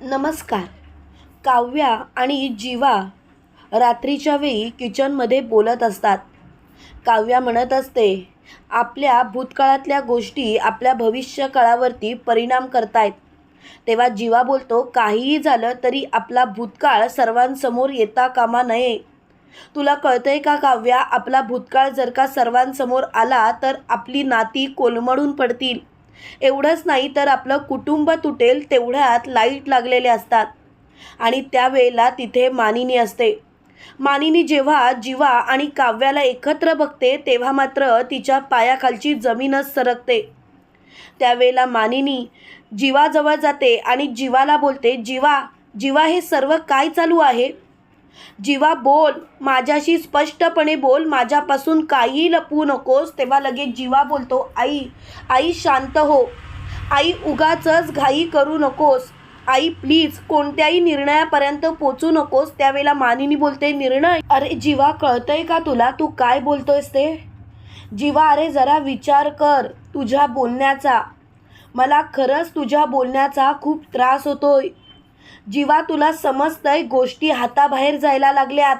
नमस्कार. काव्या आणि जीवा रात्रीच्या वेळी किचनमध्ये बोलत असतात. काव्या म्हणत असते आपल्या भूतकाळातल्या गोष्टी आपल्या भविष्यकाळावरती परिणाम करतायत. तेव्हा जीवा बोलतो काहीही झालं तरी आपला भूतकाळ सर्वांसमोर येता कामा नये. तुला कळतंय का काव्या आपला भूतकाळ जर का सर्वांसमोर आला तर आपली नाती कोलमडून पडतील. एवढंच नाही तर आपलं कुटुंब तुटेल तेवढ्यात लाइट लागलेले असतात. आणि त्यावेळेला तिथे मानिनी असते. मानिनी जेव्हा जीवा आणि काव्याला एकत्र बघते तेव्हा मात्र तिच्या पायाखालची जमीनच सरकते. त्यावेळेला मानिनी जीवाजवळ जाते आणि जीवाला बोलते जीवा जीवा हे सर्व काय चालू आहे? जीवा बोल माझ्याशी स्पष्टपणे बोल माझ्यापासून काही लपवू नकोस तेव्हा लगेच जीवा बोलतो आई आई शांत हो. आई उगाचच घाई करू नकोस. आई प्लीज कोणत्याही निर्णयापर्यंत पोचू नकोस. त्यावेळेला मानिनी बोलते निर्णय? अरे जीवा कळतंय का तुला? तू काय बोलतोयस ते? जीवा अरे जरा विचार कर तुझ्या बोलण्याचा. मला खरंच तुझ्या बोलण्याचा खूप त्रास होतोय. जीवा तुला समजतंय गोष्टी हाताबाहेर जायला लागल्यात.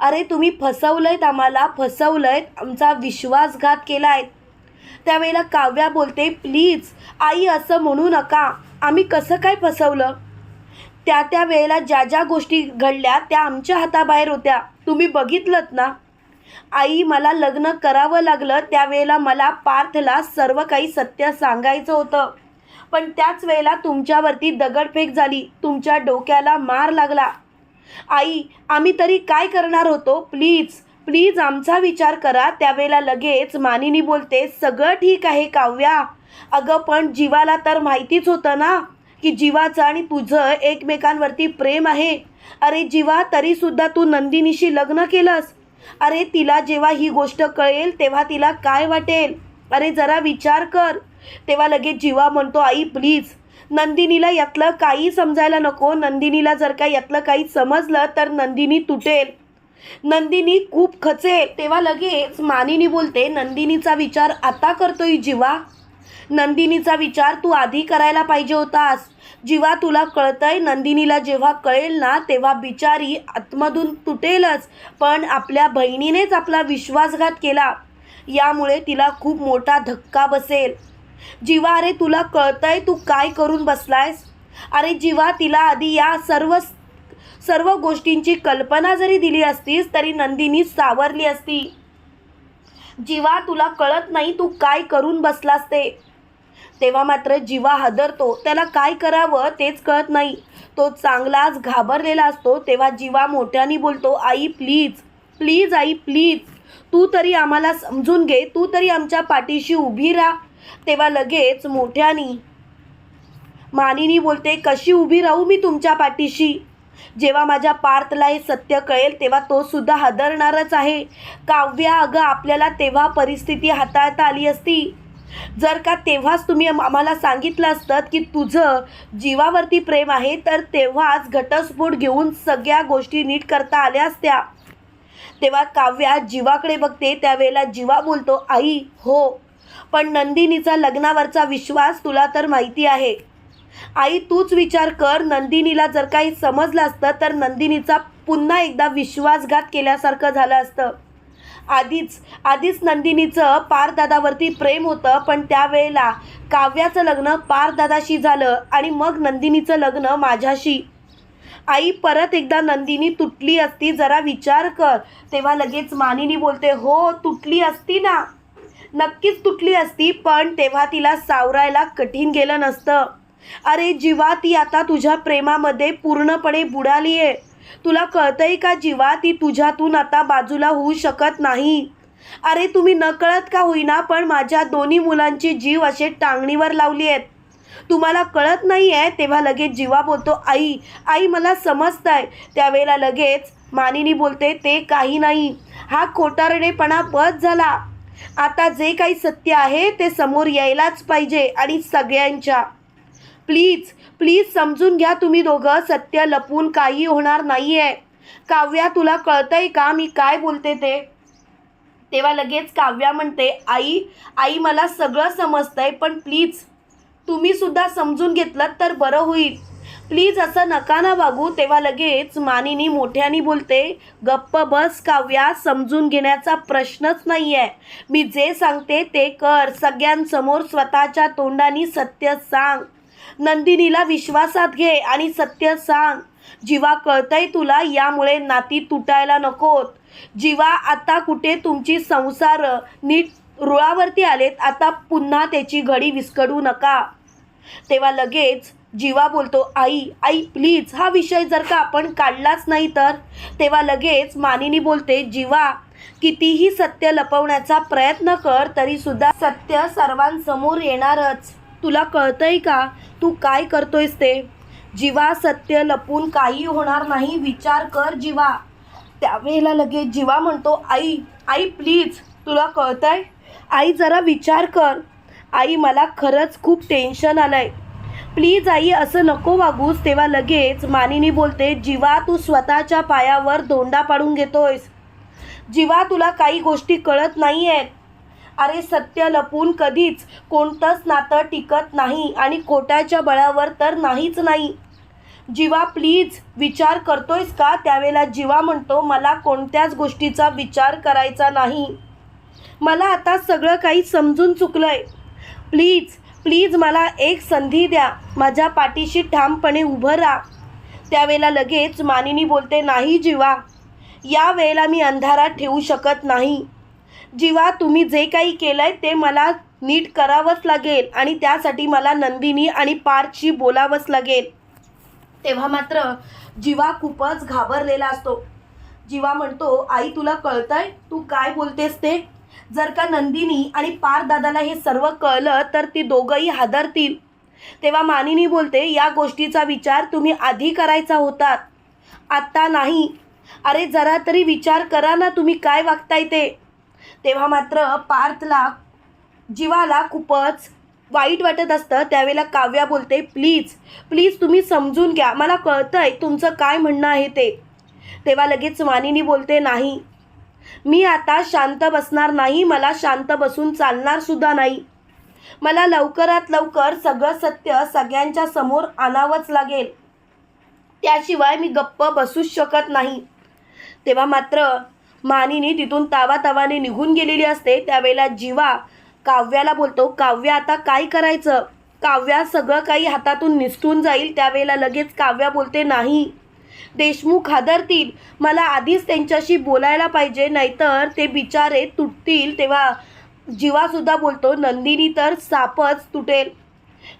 अरे तुम्ही फसवलंयत आम्हाला फसवलंयत आमचा विश्वासघात केलाय त्यावेळेला काव्या बोलते प्लीज आई असं म्हणू नका आम्ही कसं काय फसवलं? त्या त्या वेळेला ज्या ज्या गोष्टी घडल्या त्या आमच्या हाताबाहेर होत्या. तुम्ही बघितलंत ना? आई मला लग्न करावं लागलं त्यावेळेला मला पार्थला सर्व काही सत्य सांगायचं होतं. पण त्याच वेळेला तुमच्यावरती दगडफेक झाली. तुमच्या डोक्याला मार लागला. आई आम्ही तरी काय करणार होतो? प्लीज प्लीज आमचा विचार करा. त्यावेळेला लगेच मानिनी बोलते सगळं ठीक आहे काव्या. अगं पण जीवाला तर माहितीच होतं ना की जीवाचं आणि तुझं एकमेकांवरती प्रेम आहे. अरे जीवा तरीसुद्धा तू नंदिनीशी लग्न केलंस. अरे तिला जेव्हा ही गोष्ट कळेल तेव्हा तिला काय वाटेल? अरे जरा विचार कर. तेव्हा लगेच जीवा म्हणतो आई प्लीज नंदिनीला यातलं काही समजायला नको. नंदिनीला जर का यातलं काही समजलं तर नंदिनी तुटेल. नंदिनी खूप खचेल. तेव्हा लगेच मानिनी बोलते नंदिनीचा विचार आता करतोय जीवा. नंदिनीचा विचार तू आधी करायला पाहिजे होतास. जीवा तुला कळतंय नंदिनीला जेव्हा कळेल ना तेव्हा बिचारी आतमधून तुटेलच. पण आपल्या बहिणीनेच आपला विश्वासघात केला. यामुळे तिला खूप मोठा धक्का बसेल. जीवा अरे तुला कळतंय तू काय करून बसलायस? अरे जीवा तिला आधी या सर्व सर्व गोष्टींची कल्पना जरी दिली असतीस तरी नंदिनी सावरली असती. जीवा तुला कळत नाही तू काय करून बसलास ते. तेव्हा मात्र जीवा हादरतो. त्याला काय करावं तेच कळत नाही. तो चांगलाच घाबरलेला असतो. तेव्हा जीवा मोठ्याने बोलतो आई प्लीज प्लीज आई प्लीज. तू तरी आम्हाला समजून घे. तू तरी आमच्या पाठीशी उभी राहा. तेव्हा लगेच मोठ्यानी मानिनी बोलते कशी उभी राहू मी तुमच्या पाठीशी? जेव्हा माझ्या पार्थला हे सत्य कळेल तेव्हा तो सुद्धा हादरणारच आहे. काव्या अगं आपल्याला तेव्हा परिस्थिती हाताळता आली असती. जर का तेव्हाच तुम्ही आम्हाला सांगितलं असतं की तुझं जीवावरती प्रेम आहे तर तेव्हाच घटस्फोट घेऊन सगळ्या गोष्टी नीट करता आल्या असत्या. तेव्हा काव्या जीवाकडे बघते त्यावेळेला जीवा बोलतो आई हो पण नंदिनीचा लग्नावरचा विश्वास तुला तर माहिती आहे. आई तूच विचार कर नंदिनीला जर काही समजलं असतं तर नंदिनीचा पुन्हा एकदा विश्वासघात केल्यासारखं झालं असतं. आधीच आधीच नंदिनीचं पारदादावरती प्रेम होतं पण त्यावेळेला काव्याचं लग्न पारदादाशी झालं आणि मग नंदिनीचं लग्न माझ्याशी. आई परत एकदा नंदिनी तुटली असती जरा विचार कर. तेव्हा लगेच मानिनी बोलते हो तुटली असती ना. नक्कीच तुटली असती पण तेव्हा तिला सावरायला कठीण गेलं नसतं. अरे जीवा ती आता तुझ्या प्रेमामध्ये पूर्णपणे बुडाली आहे. तुला कळतंय का जीवा ती तुझ्यातून आता बाजूला होऊ शकत नाही? अरे तुम्ही नकळत का होईना पण माझ्या दोन्ही मुलांची जीव असे टांगणीवर लावली आहेत. तुम्हाला कळत नाही आहे तेव्हा लगेच जीवा बोलतो आई आई मला समजतंय. त्यावेळेला लगेच मानिनी बोलते ते काही नाही. हा खोटारडेपणा बस झाला. आता जे काही सत्य आहे ते समोर यायलाच पाहिजे आणि सगळ्यांच्या. प्लीज प्लीज समजून घ्या तुम्ही दोघं सत्य लपून काही होणार नाही आहे काव्या तुला कळतंय का मी काय बोलते ते? तेव्हा लगेच काव्या म्हणते आई आई मला सगळं समजतंय पण प्लीज तुम्हीसुद्धा समजून घेतलं तर बरं होईल. प्लीज असं नका ना वागू. तेव्हा लगेच मानिनी मोठ्यानी बोलते गप्प बस काव्या समजून घेण्याचा प्रश्नच नाही आहे मी जे सांगते ते कर. सगळ्यांसमोर स्वतःच्या तोंडाने सत्य सांग. नंदिनीला विश्वासात घे आणि सत्य सांग. जीवा कळतंय तुला यामुळे नाती तुटायला नकोत. जीवा आता कुठे तुमची संसार? नीट रुळावरती आलेत आता पुन्हा त्याची घडी विस्कडू नका. तेव्हा लगेच जीवा बोलतो आई आई प्लीज हा विषय जर का आपण काढलाच नाही तर? तेव्हा लगेच मानिनी बोलते जीवा कितीही सत्य लपवण्याचा प्रयत्न कर तरी सुद्धा सत्य सर्वांसमोर येणारच. तुला कळतंय का? तू काय करतोयस ते? जीवा सत्य लपून काही होणार नाही विचार कर जीवा. त्यावेळेला लगेच जीवा म्हणतो आई आई प्लीज तुला कळतंय? आई जरा विचार कर. आई मला खरंच खूप टेन्शन आलं आहे प्लीज आई असं नको वागूस. तेव्हा लगेच मानिनी बोलते जीवा तू स्वतःच्या पायावर दोंडा पाडून घेतोयस. जीवा तुला काही गोष्टी कळत नाही आहेत अरे सत्य लपून कधीच कोणतंच नातं टिकत नाही आणि खोट्याच्या बळावर तर नाहीच नाही. जीवा प्लीज विचार करतोयस का? त्यावेळेला जीवा म्हणतो मला कोणत्याच गोष्टीचा विचार करायचा नाही. मला आता सगळं काही समजून चुकलं आहे प्लीज प्लीज मला एक संधी द्या. माझ्या पाठीशी ठामपणे उभं राहा. त्यावेळेला लगेच मानिनी बोलते नाही जीवा. या वेळेला मी अंधारात ठेवू शकत नाही. जीवा तुम्ही जे काही केलंय ते मला नीट करावंच लागेल आणि त्यासाठी मला नंदिनी आणि पार्थशी बोलावंच लागेल. तेव्हा मात्र जीवा खूपच घाबरलेला असतो. जीवा म्हणतो आई तुला कळतंय? तू काय बोलतेस ते? जर का नंदिनी आणि पार दादाला हे सर्व कळलं तर ती दोघंही हादरतील. तेव्हा मानिनी बोलते या गोष्टीचा विचार तुम्ही आधी करायचा होता. आत्ता नाही. अरे जरा तरी विचार करा ना तुम्ही काय वागताय ते. तेव्हा मात्र पार्थला जीवाला खूपच वाईट वाटत असतं. त्यावेळेला काव्या बोलते प्लीज प्लीज तुम्ही समजून घ्या. मला कळतंय तुमचं काय म्हणणं आहे ते. तेव्हा लगेच मानिनी बोलते नाही. मी आता शांत बसणार नाही मला शांत बसून चालणार सुद्धा नाही. मला लवकरात लवकर सगळं सत्य सगळ्यांच्या समोर आणावंच लागेल. त्याशिवाय मी गप्प बसूच शकत नाही. तेव्हा मात्र मानिनी तिथून तावातावाने निघून गेलेली असते. त्यावेळेला जीवा काव्याला बोलतो काव्य आता काय करायचं? काव्या सगळं काही हातातून निसटून जाईल. त्यावेळेला लगेच काव्या बोलते नाही देशमुख हादरतील. मला आधीच त्यांच्याशी बोलायला पाहिजे नाहीतर ते बिचारे तुटतील. तेव्हा जीवासुद्धा बोलतो नंदिनी तर सापच तुटेल.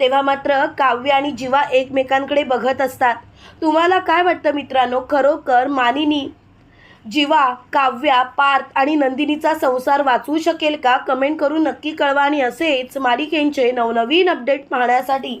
तेव्हा मात्र काव्य आणि जीवा एकमेकांकडे बघत असतात. तुम्हाला काय वाटतं मित्रांनो? खरोखर मानिनी जीवा काव्या पार्थ आणि नंदिनीचा संसार वाचवू शकेल का? कमेंट करून नक्की कळवा. आणि असेच मालिकेंचे नवनवीन अपडेट पाहण्यासाठी